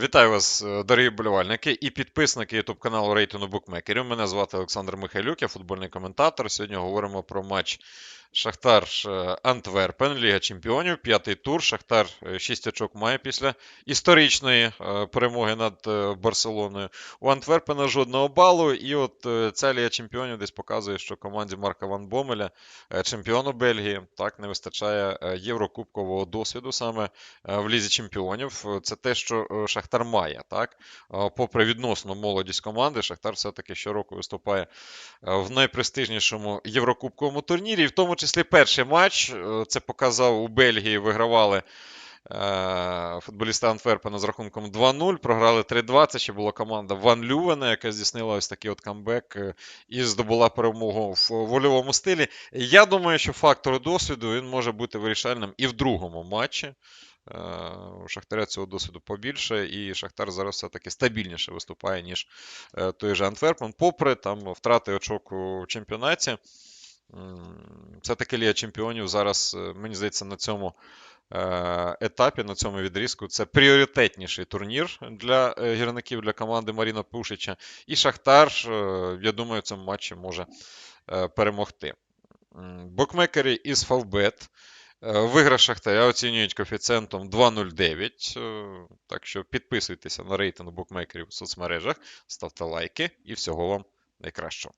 Вітаю вас, е, дорогі болівальники і підписники YouTube каналу рейтингу букмекерів. Мене звати Олександр Михайлюк, я футбольний коментатор. Сьогодні говоримо про матч Шахтар е, Антверпен, Ліга Чемпіонів, п'ятий тур. Шахтар 6 очок має після історичної е, перемоги над е, Барселоною. У Антверпена жодного балу. І от е, ця Ліга Чемпіонів десь показує, що команді Марка Ван Бомеля, е, чемпіону Бельгії, так не вистачає е, єврокубкового досвіду саме е, в Лізі Чемпіонів. Е, Це те, що е, Шахтар має. Так? Е, Попри відносну молодість команди, Шахтар все-таки щороку виступає е, в найпрестижнішому єврокубковому турнірі. І в тому числі перший матч е, це показав у Бельгії. Вигравали е, футболісти Антверпена з рахунком 2-0. Програли 3-2. Це ще була команда Ван Лювена, яка здійснила ось такий от камбек е, і здобула перемогу в вольовому стилі. Я думаю, що фактор досвіду він може бути вирішальним і в другому матчі. У Шахтаря цього досвіду побільше, і Шахтар зараз все-таки стабільніше виступає, ніж той же Антверпен. Попри там втрати очок у чемпіонаті. Все-таки Ліга Чемпіонів зараз, е, мені здається, на цьому е, етапі, на цьому відрізку, це пріоритетніший турнір для е, гірників, для команди Маріна Пушича. І Шахтар, я думаю, в цьому матчі може перемогти. М, Букмекери із Фавбет. Виграш Шахтаря оцінюють коефіцієнтом 2,09. е, Так що підписуйтеся на рейтинг букмекерів в соцмережах, ставте лайки і всього вам найкращого.